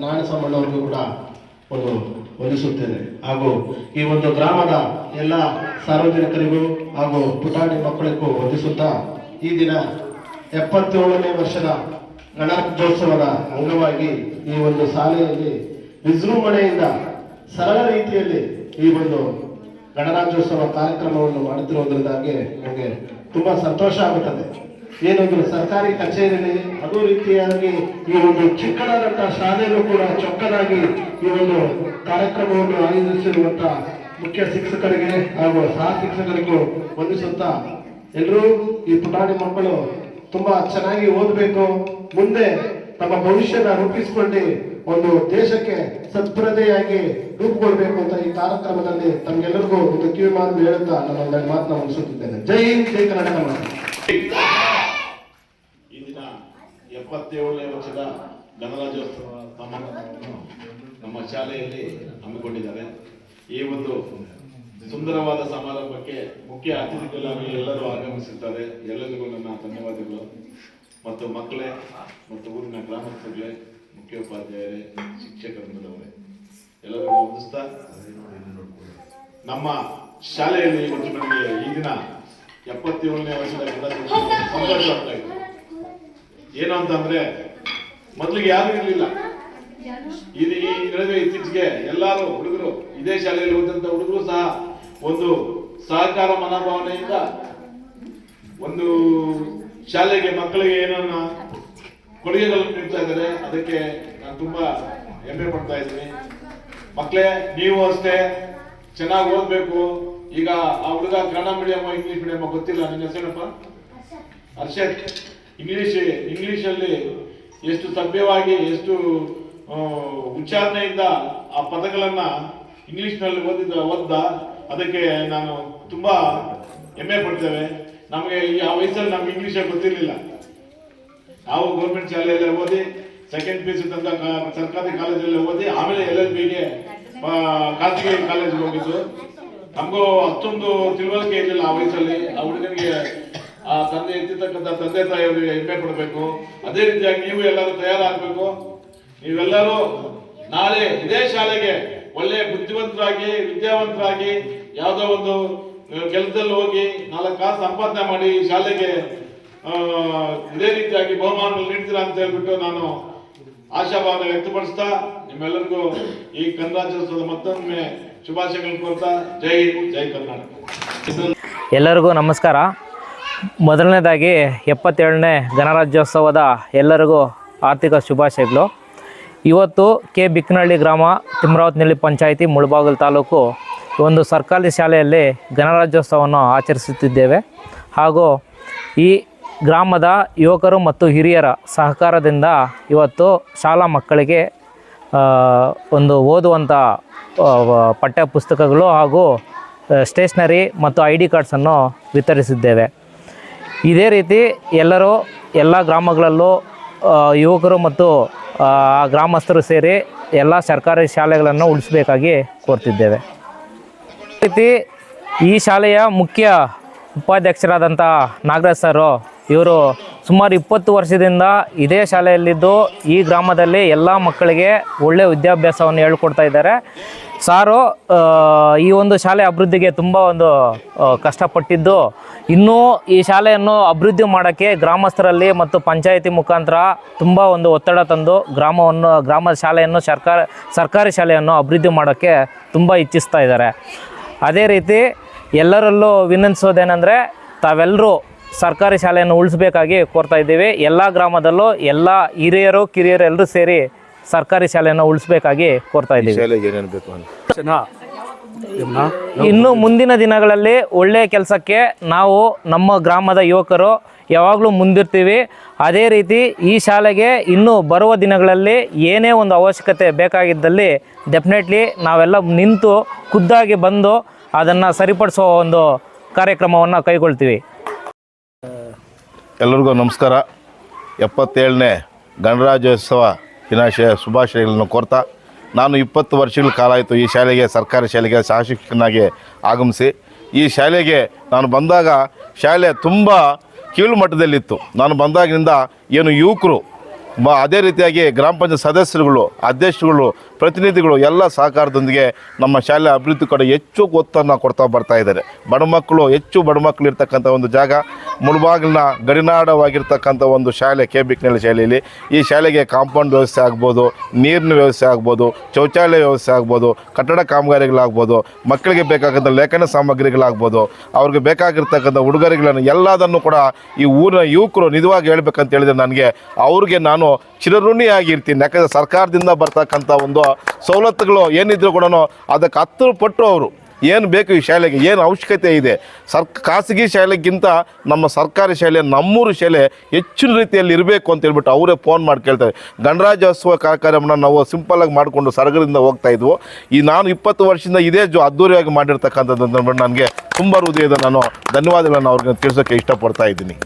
ನಾರಾಯಣಸ್ವಾಮಣ್ಣವ್ರಿಗೂ ಕೂಡ ಒಂದು ವಂದಿಸುತ್ತೇನೆ. ಹಾಗೂ ಈ ಒಂದು ಗ್ರಾಮದ ಎಲ್ಲ ಸಾರ್ವಜನಿಕರಿಗೂ ಹಾಗೂ ಪುಟಾಣಿ ಮಕ್ಕಳಿಗೂ ವಂದಿಸುತ್ತಾ ಈ ದಿನ ಎಪ್ಪತ್ತೇಳನೇ ವರ್ಷದ ಗಣರಾಜ್ಯೋತ್ಸವದ ಅಂಗವಾಗಿ ಈ ಒಂದು ಶಾಲೆಯಲ್ಲಿ ವಿಜೃಂಭಣೆಯಿಂದ ಸರಳ ರೀತಿಯಲ್ಲಿ ಈ ಒಂದು ಗಣರಾಜ್ಯೋತ್ಸವ ಕಾರ್ಯಕ್ರಮವನ್ನು ಮಾಡುತ್ತಿರುವುದರಿಂದಾಗಿ ನನಗೆ ತುಂಬಾ ಸಂತೋಷ ಆಗುತ್ತದೆ. ಏನೊಂದು ಸರ್ಕಾರಿ ಕಚೇರಿಯಲ್ಲಿ ಅದೇ ರೀತಿಯಾಗಿ ಈ ಒಂದು ಚಿಕ್ಕದಾದಂತಹ ಶಾಲೆಯಲ್ಲೂ ಕೂಡ ಚೊಕ್ಕದಾಗಿ ಈ ಒಂದು ಕಾರ್ಯಕ್ರಮವನ್ನು ಆಯೋಜಿಸಿರುವಂತಹ ಮುಖ್ಯ ಶಿಕ್ಷಕರಿಗೆ ಹಾಗೂ ಸಹ ಶಿಕ್ಷಕರಿಗೂ ವಂದಿಸುತ್ತಾ ಎಲ್ಲರೂ ಈ ಪುಟಾಣಿ ಮಕ್ಕಳು ತುಂಬಾ ಚೆನ್ನಾಗಿ ಓದಬೇಕು. ಮುಂದೆ ತಮ್ಮ ಭವಿಷ್ಯನ ರೂಪಿಸಿಕೊಂಡು ಒಂದು ದೇಶಕ್ಕೆ ಸತ್ಪ್ರದೆಯಾಗಿ ರೂಪುಗೊಳ್ಬೇಕು ಅಂತ ಈ ಕಾರ್ಯಕ್ರಮದಲ್ಲಿ ತಮ್ಗೆಲ್ಲರಿಗೂ ಒಂದು ಕಿವಿ ಮಾತು ಹೇಳುತ್ತಾ ನನ್ನ ಮಾತನ್ನ ಮುಗಿಸುತ್ತಿದ್ದೇನೆ. ಜೈ ಹಿಂದ್, ಜೈ ಕರ್ನಾಟಕ ಎಪ್ಪತ್ತೇಳನೇ ವರ್ಷದ ಗಣರಾಜ್ಯೋತ್ಸವ ಸಮಾರಂಭವನ್ನು ನಮ್ಮ ಶಾಲೆಯಲ್ಲಿ ಹಮ್ಮಿಕೊಂಡಿದ್ದಾರೆ. ಈ ಒಂದು ಸುಂದರವಾದ ಸಮಾರಂಭಕ್ಕೆ ಮುಖ್ಯ ಅತಿಥಿಗಳಾಗಿ ಎಲ್ಲರೂ ಆಗಮಿಸುತ್ತಾರೆ. ಎಲ್ಲರಿಗೂ ನನ್ನ ಧನ್ಯವಾದಗಳು. ಮತ್ತು ಮಕ್ಕಳೇ, ಮತ್ತು ಊರಿನ ಗ್ರಾಮಸ್ಥರುಗಳೇ, ಮುಖ್ಯೋಪಾಧ್ಯಾಯರೇ ಶಿಕ್ಷಕರೇ ಎಲ್ಲರಿಗೂ ವಂದಿಸ್ತಾ ನಮ್ಮ ಶಾಲೆಯಲ್ಲಿ ಇವತ್ತು ಈ ದಿನ ಎಪ್ಪತ್ತೇಳನೇ ವರ್ಷದ ಗಣರಾಜ್ಯೋತ್ಸವ ಸಂತೋಷ ಆಗ್ತಾ ಇದೆ. ಏನು ಅಂತಂದ್ರೆ ಮೊದಲಿಗೆ ಯಾರು ಇರಲಿಲ್ಲ. ಇದು ಈ ನಡುವೆ ಇತ್ತೀಚೆಗೆ ಎಲ್ಲರೂ ಹುಡುಗರು, ಇದೇ ಶಾಲೆಯಲ್ಲಿ ಓದಂತ ಹುಡುಗರು ಸಹ ಒಂದು ಸಹಕಾರ ಮನೋಭಾವನೆಯಿಂದ ಒಂದು ಶಾಲೆಗೆ ಮಕ್ಕಳಿಗೆ ಏನನ್ನ ಕೊಡುಗೆಗಳನ್ನು ನೀಡ್ತಾ ಇದ್ದಾರೆ, ಅದಕ್ಕೆ ನಾನು ತುಂಬಾ ಹೆಮ್ಮೆ ಪಡ್ತಾ ಇದ್ದೀನಿ. ಮಕ್ಕಳೇ, ನೀವು ಅಷ್ಟೇ ಚೆನ್ನಾಗಿ ಓದ್ಬೇಕು. ಈಗ ಆ ಹುಡುಗ ಕನ್ನಡ ಮೀಡಿಯಂ ಇಂಗ್ಲಿಷ್ ಮೀಡಿಯಂ ಗೊತ್ತಿಲ್ಲ, ನಿನ್ನ ಹೆಸರಪ್ಪ ಹರ್ಷದ್. ಇಂಗ್ಲಿಷ್ ಇಂಗ್ಲಿಷ್ ಅಲ್ಲಿ ಎಷ್ಟು ಸಭ್ಯವಾಗಿ, ಎಷ್ಟು ಉಚ್ಚಾರಣೆಯಿಂದ ಆ ಪದಗಳನ್ನ ಇಂಗ್ಲಿಷ್ನಲ್ಲಿ ಓದಿದ, ಓದ್ದ, ಅದಕ್ಕೆ ನಾನು ತುಂಬಾ ಹೆಮ್ಮೆ ಪಡ್ತೇವೆ. ನಮಗೆ ಈ, ಆ ವಯಸ್ಸಲ್ಲಿ ನಮ್ಗೆ ಇಂಗ್ಲಿಷ್ ಗೊತ್ತಿರಲಿಲ್ಲ. ನಾವು ಗೌರ್ಮೆಂಟ್ ಶಾಲೆಯಲ್ಲೇ ಓದಿ ಸೆಕೆಂಡ್ ಪಿ ಯು ತಂದ ಸರ್ಕಾರಿ ಕಾಲೇಜಲ್ಲೇ ಓದಿ, ಆಮೇಲೆ ಎಲ್ ಎಲ್ ಬಿಗೆ ಖಾಸಗಿ ಕಾಲೇಜ್ಗೆ ಹೋಗಿದ್ದು. ನಮಗೂ ಅಷ್ಟೊಂದು ತಿಳುವಳಿಕೆ ಇರಲಿಲ್ಲ ಆ ವಯಸ್ಸಲ್ಲಿ. ಆ ಹುಡುಗನಿಗೆ ಆ ತಂದೆ ಎತ್ತಿರ್ತಕ್ಕಂಥ ತಂದೆ ತಾಯಿಯವರಿಗೆ ಹೆಮ್ಮೆ ಪಡಬೇಕು. ಅದೇ ರೀತಿಯಾಗಿ ನೀವು ಎಲ್ಲರೂ ತಯಾರಾಗಬೇಕು. ನೀವೆಲ್ಲರೂ ನಾಳೆ ಇದೇ ಶಾಲೆಗೆ ಒಳ್ಳೆಯ ಬುದ್ಧಿವಂತರಾಗಿ, ವಿದ್ಯಾವಂತರಾಗಿ ಯಾವುದೋ ಒಂದು ಕೆಲಸದಲ್ಲಿ ಹೋಗಿ ನಾಲ್ಕು ಕಾಸು ಸಂಪಾದನೆ ಮಾಡಿ ಈ ಶಾಲೆಗೆ ಇದೇ ರೀತಿಯಾಗಿ ಬಹುಮಾನ ನೀಡ್ತೀರಾ ಅಂತ ಹೇಳ್ಬಿಟ್ಟು ನಾನು ಆಶಾಭಾವನೆ ವ್ಯಕ್ತಪಡಿಸ್ತಾ ನಿಮ್ಮೆಲ್ಲರಿಗೂ ಈ ಕನ್ನಡೋತ್ಸವದ ಮತ್ತೊಮ್ಮೆ ಶುಭಾಶಯಗಳು ಕೋರ್ತಾ. ಜೈ ಜೈ ಕರ್ನಾಟಕ. ಎಲ್ಲರಿಗೂ ನಮಸ್ಕಾರ. ಮೊದಲನೇದಾಗಿ ಎಪ್ಪತ್ತೇಳನೇ ಗಣರಾಜ್ಯೋತ್ಸವದ ಎಲ್ಲರಿಗೂ ಆರ್ಥಿಕ ಶುಭಾಶಯಗಳು. ಇವತ್ತು ಕೆ ಬಿಕ್ಕನಹಳ್ಳಿ ಗ್ರಾಮ ತಿಮ್ರಾವತ್ನಹಳ್ಳಿ ಪಂಚಾಯಿತಿ ಮುಳಬಾಗಲ್ ತಾಲೂಕು ಒಂದು ಸರ್ಕಾರಿ ಶಾಲೆಯಲ್ಲಿ ಗಣರಾಜ್ಯೋತ್ಸವವನ್ನು ಆಚರಿಸುತ್ತಿದ್ದೇವೆ. ಹಾಗೂ ಈ ಗ್ರಾಮದ ಯುವಕರು ಮತ್ತು ಹಿರಿಯರ ಸಹಕಾರದಿಂದ ಇವತ್ತು ಶಾಲಾ ಮಕ್ಕಳಿಗೆ ಒಂದು ಓದುವಂಥ ಪಠ್ಯ ಪುಸ್ತಕಗಳು ಹಾಗೂ ಸ್ಟೇಷ್ನರಿ ಮತ್ತು ಐ ಡಿ ಕಾರ್ಡ್ಸನ್ನು ವಿತರಿಸಿದ್ದೇವೆ. ಇದೇ ರೀತಿ ಎಲ್ಲರೂ ಎಲ್ಲ ಗ್ರಾಮಗಳಲ್ಲೂ ಯುವಕರು ಮತ್ತು ಗ್ರಾಮಸ್ಥರು ಸೇರಿ ಎಲ್ಲ ಸರ್ಕಾರಿ ಶಾಲೆಗಳನ್ನು ಉಳಿಸಬೇಕಾಗಿ ಕೋರ್ತಿದ್ದೇವೆ. ರೀತಿ ಈ ಶಾಲೆಯ ಮುಖ್ಯ ಉಪಾಧ್ಯಕ್ಷರಾದಂಥ ನಾಗರಾಜ್ ಸರು, ಇವರು ಸುಮಾರು ಇಪ್ಪತ್ತು ವರ್ಷದಿಂದ ಇದೇ ಶಾಲೆಯಲ್ಲಿದ್ದು ಈ ಗ್ರಾಮದಲ್ಲಿ ಎಲ್ಲ ಮಕ್ಕಳಿಗೆ ಒಳ್ಳೆಯ ವಿದ್ಯಾಭ್ಯಾಸವನ್ನು ಹೇಳ್ಕೊಡ್ತಾ ಇದ್ದಾರೆ. ಸಾರು ಈ ಒಂದು ಶಾಲೆ ಅಭಿವೃದ್ಧಿಗೆ ತುಂಬ ಒಂದು ಕಷ್ಟಪಟ್ಟಿದ್ದು ಇನ್ನೂ ಈ ಶಾಲೆಯನ್ನು ಅಭಿವೃದ್ಧಿ ಮಾಡೋಕ್ಕೆ ಗ್ರಾಮಸ್ಥರಲ್ಲಿ ಮತ್ತು ಪಂಚಾಯಿತಿ ಮುಖಾಂತರ ತುಂಬ ಒಂದು ಒತ್ತಡ ತಂದು ಗ್ರಾಮವನ್ನು ಗ್ರಾಮದ ಶಾಲೆಯನ್ನು ಸರ್ಕಾರ ಸರ್ಕಾರಿ ಶಾಲೆಯನ್ನು ಅಭಿವೃದ್ಧಿ ಮಾಡೋಕ್ಕೆ ತುಂಬ ಇಚ್ಛಿಸ್ತಾ ಇದ್ದಾರೆ. ಅದೇ ರೀತಿ ಎಲ್ಲರಲ್ಲೂ ವಿನಂತಿಸೋದೇನೆಂದರೆ ತಾವೆಲ್ಲರೂ ಸರ್ಕಾರಿ ಶಾಲೆಯನ್ನು ಉಳಿಸ್ಬೇಕಾಗಿ ಕೋರ್ತಾ ಇದ್ದೀವಿ. ಎಲ್ಲ ಗ್ರಾಮದಲ್ಲೂ ಎಲ್ಲ ಹಿರಿಯರು ಕಿರಿಯರು ಎಲ್ಲರೂ ಸೇರಿ ಸರ್ಕಾರಿ ಶಾಲೆಯನ್ನು ಉಳಿಸ್ಬೇಕಾಗಿ ಕೋರ್ತಾ ಇದ್ದೀವಿ. ಇನ್ನು? ಮುಂದಿನ ದಿನಗಳಲ್ಲಿ ಒಳ್ಳೆಯ ಕೆಲಸಕ್ಕೆ ನಾವು ನಮ್ಮ ಗ್ರಾಮದ ಯುವಕರು ಯಾವಾಗಲೂ ಮುಂದಿರ್ತೀವಿ. ಅದೇ ರೀತಿ ಈ ಶಾಲೆಗೆ ಇನ್ನೂ ಬರುವ ದಿನಗಳಲ್ಲಿ ಏನೇ ಒಂದು ಅವಶ್ಯಕತೆ ಬೇಕಾಗಿದ್ದಲ್ಲಿ ಡೆಫಿನೆಟ್ಲಿ ನಾವೆಲ್ಲ ನಿಂತು ಖುದ್ದಾಗಿ ಬಂದು ಅದನ್ನು ಸರಿಪಡಿಸುವ ಒಂದು ಕಾರ್ಯಕ್ರಮವನ್ನು ಕೈಗೊಳ್ತೀವಿ. ಎಲ್ಲರಿಗೂ ನಮಸ್ಕಾರ. ಎಪ್ಪತ್ತೇಳನೇ ಗಣರಾಜ್ಯೋತ್ಸವ ದಿನಾಶಯ ಶುಭಾಶಯಗಳನ್ನು ಕೋರ್ತಾ ನಾನು ಇಪ್ಪತ್ತು ವರ್ಷಗಳ ಕಾಲ ಆಯಿತು ಈ ಶಾಲೆಗೆ, ಸರ್ಕಾರಿ ಶಾಲೆಗೆ ಸಹ ಶಿಕ್ಷಕನಾಗಿ ಆಗಮಿಸಿ. ಈ ಶಾಲೆಗೆ ನಾನು ಬಂದಾಗ ಶಾಲೆ ತುಂಬ ಕೀಳು ಮಟ್ಟದಲ್ಲಿತ್ತು ನಾನು ಬಂದಾಗಿನಿಂದ ಏನು ಯುವಕರು ಮ ಅದೇ ರೀತಿಯಾಗಿ ಗ್ರಾಮ ಪಂಚಾಯತ್ ಸದಸ್ಯರುಗಳು, ಅಧ್ಯಕ್ಷರುಗಳು, ಪ್ರತಿನಿಧಿಗಳು ಎಲ್ಲ ಸಹಕಾರದೊಂದಿಗೆ ನಮ್ಮ ಶಾಲೆ ಅಭಿವೃದ್ಧಿ ಕಡೆ ಹೆಚ್ಚು ಒತ್ತನ್ನು ಕೊಡ್ತಾ ಬರ್ತಾ ಇದ್ದಾರೆ. ಬಡ ಮಕ್ಕಳು, ಹೆಚ್ಚು ಬಡ ಮಕ್ಕಳು ಇರ್ತಕ್ಕಂಥ ಒಂದು ಜಾಗ, ಮುಳುಬಾಗಿಲಿನ ಗಡಿನಾಡವಾಗಿರ್ತಕ್ಕಂಥ ಒಂದು ಶಾಲೆ ಕೆ. ಬಿಕ್ನಳ್ಳಿ ಶಾಲೆಯಲ್ಲಿ. ಈ ಶಾಲೆಗೆ ಕಾಂಪೌಂಡ್ ವ್ಯವಸ್ಥೆ ಆಗ್ಬೋದು, ನೀರಿನ ವ್ಯವಸ್ಥೆ ಆಗ್ಬೋದು, ಶೌಚಾಲಯ ವ್ಯವಸ್ಥೆ ಆಗ್ಬೋದು, ಕಟ್ಟಡ ಕಾಮಗಾರಿಗಳಾಗ್ಬೋದು, ಮಕ್ಕಳಿಗೆ ಬೇಕಾಗಂಥ ಲೇಖನ ಸಾಮಗ್ರಿಗಳಾಗ್ಬೋದು, ಅವ್ರಿಗೆ ಬೇಕಾಗಿರ್ತಕ್ಕಂಥ ಉಡುಗೊರೆಗಳನ್ನು ಎಲ್ಲದನ್ನು ಕೂಡ ಈ ಊರಿನ ಯುವಕರು ನಿಜವಾಗಿ ಹೇಳ್ಬೇಕಂತ ಹೇಳಿದರೆ ನನಗೆ ಅವ್ರಿಗೆ ನಾನು ಚಿರಋಣಿಯಾಗಿರ್ತೀನಿ. ಯಾಕಂದರೆ ಸರ್ಕಾರದಿಂದ ಬರ್ತಕ್ಕಂಥ ಒಂದು ಸವಲತ್ತುಗಳು ಏನಿದ್ರು ಕೂಡ ಅದಕ್ಕೆ ಹತ್ತು ಪಟ್ಟು ಅವರು ಏನು ಬೇಕು ಈ ಶಾಲೆಗೆ, ಏನು ಅವಶ್ಯಕತೆ ಇದೆ. ಸರ್ಕ ಖಾಸಗಿ ಶಾಲೆಗಿಂತ ನಮ್ಮ ಸರ್ಕಾರಿ ಶಾಲೆ, ನಮ್ಮೂರು ಶಾಲೆ ಹೆಚ್ಚಿನ ರೀತಿಯಲ್ಲಿ ಇರಬೇಕು ಅಂತ ಹೇಳ್ಬಿಟ್ಟು ಅವರೇ ಫೋನ್ ಮಾಡಿ ಕೇಳ್ತಾರೆ. ಗಣರಾಜ್ಯೋತ್ಸವ ಕಾರ್ಯಕ್ರಮನ ನಾವು ಸಿಂಪಲ್ಲಾಗಿ ಮಾಡಿಕೊಂಡು ಸರ್ಗದಿಂದ ಹೋಗ್ತಾ ಇದ್ವು. ಈ ನಾನು ಇಪ್ಪತ್ತು ವರ್ಷದಿಂದ ಇದೇ ಜೊ ಅದ್ದೂರಿಯಾಗಿ ಮಾಡಿರ್ತಕ್ಕಂಥದ್ದು ನನಗೆ ತುಂಬ ಹೃದಯದ ನಾನು ಧನ್ಯವಾದಗಳನ್ನು ಅವ್ರಿಗೆ ತಿಳಿಸೋಕ್ಕೆ ಇಷ್ಟಪಡ್ತಾ ಇದ್ದೀನಿ.